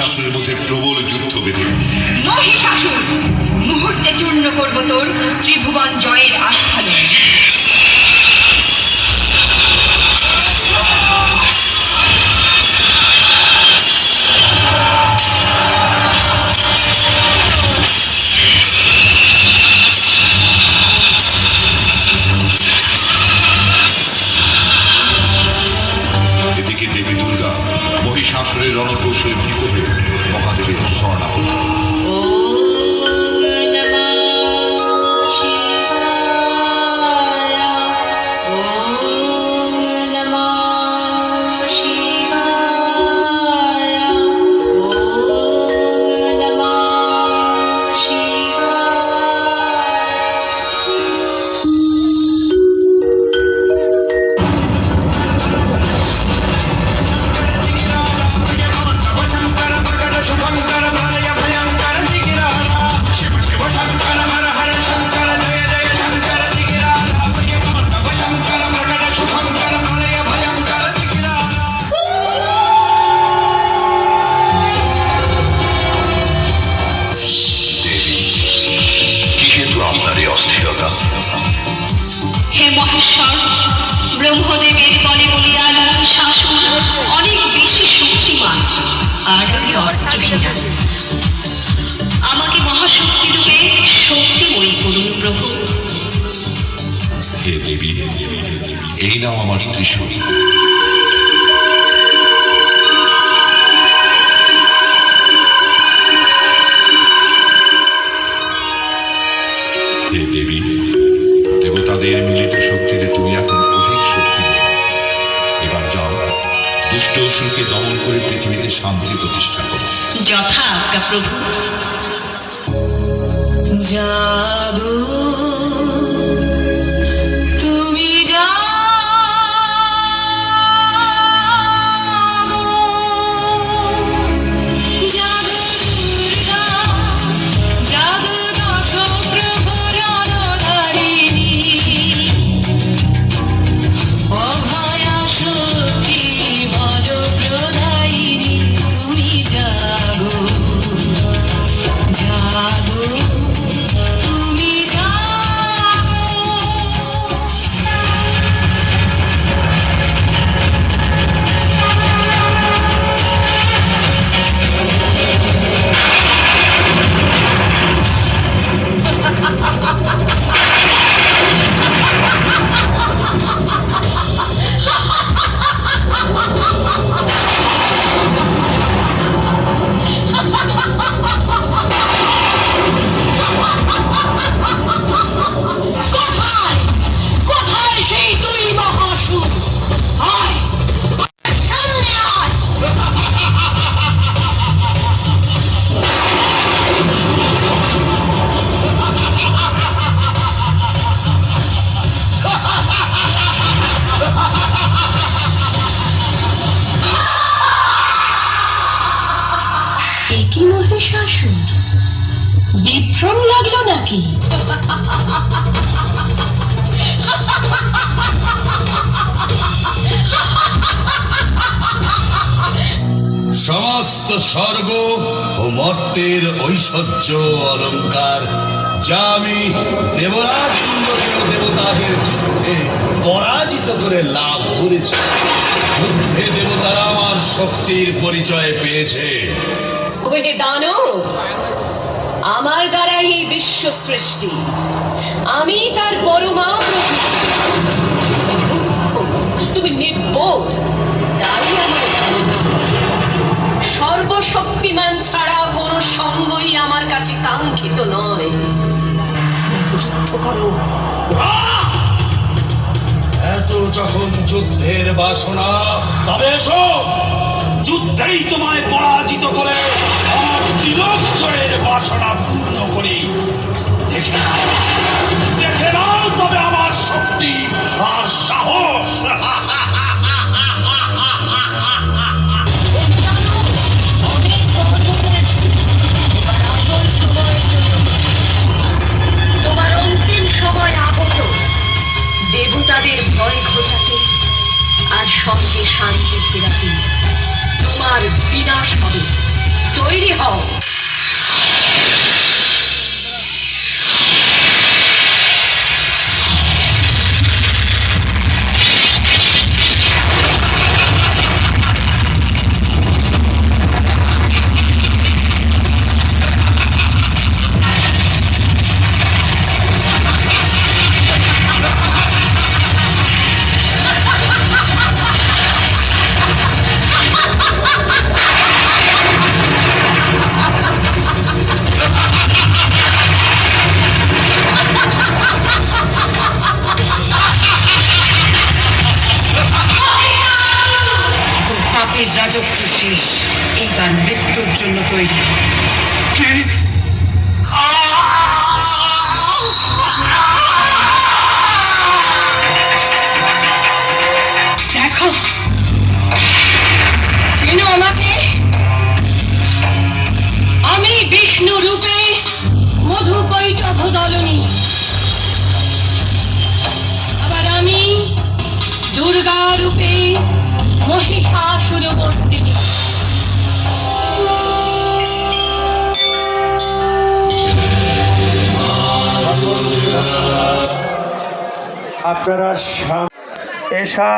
মহিষাসুরের মধ্যে প্রবল যুদ্ধ বেঁধে মহিষাসুর মুহূর্তে চূর্ণ করব তোর ত্রিভুবন জয়ের আস্থা রণকৌশলে মহাদেবের শরণাপন্ন ব্রহ্মদেবের বলে বলিয়ান শাসন অনেক বেশি শক্তিমান। আর আমি অস্ত্রহীনা আমাকে মহাশক্তি রূপে শক্তিময়ী করুন প্রভু। হে দেবী, এই নাও আমার ত্রিশূল। দেবী প্রভু জাগো একই বিভ্রম লাগল নাকি? সমস্ত স্বর্গ ও মর্তের ঐশ্বর্য অলংকার যা আমি দেবরাজ দেবতাদের যুদ্ধে পরাজিত করে লাভ করেছি। যুদ্ধে দেবতারা আমার শক্তির পরিচয় পেয়েছে। ওহে দানব, আমার দ্বারাই এই বিশ্ব সৃষ্টি। আমি তার পরমা প্রভু তুমি নির্বোধ সর্বশক্তিমান ছাড়া কোন সঙ্গই আমার কাছে কাঙ্ক্ষিত নয়। যুদ্ধ করো। এত যখন যুদ্ধের বাসনা, তবে এসো। যুদ্ধেই তোমায় পরাজিত করে। আমার তিলক জয়ের বাসনা পূর্ণ করি। বিনাশ হবে। তৈরি হও। জন্য তৈরি। আপনারা এসা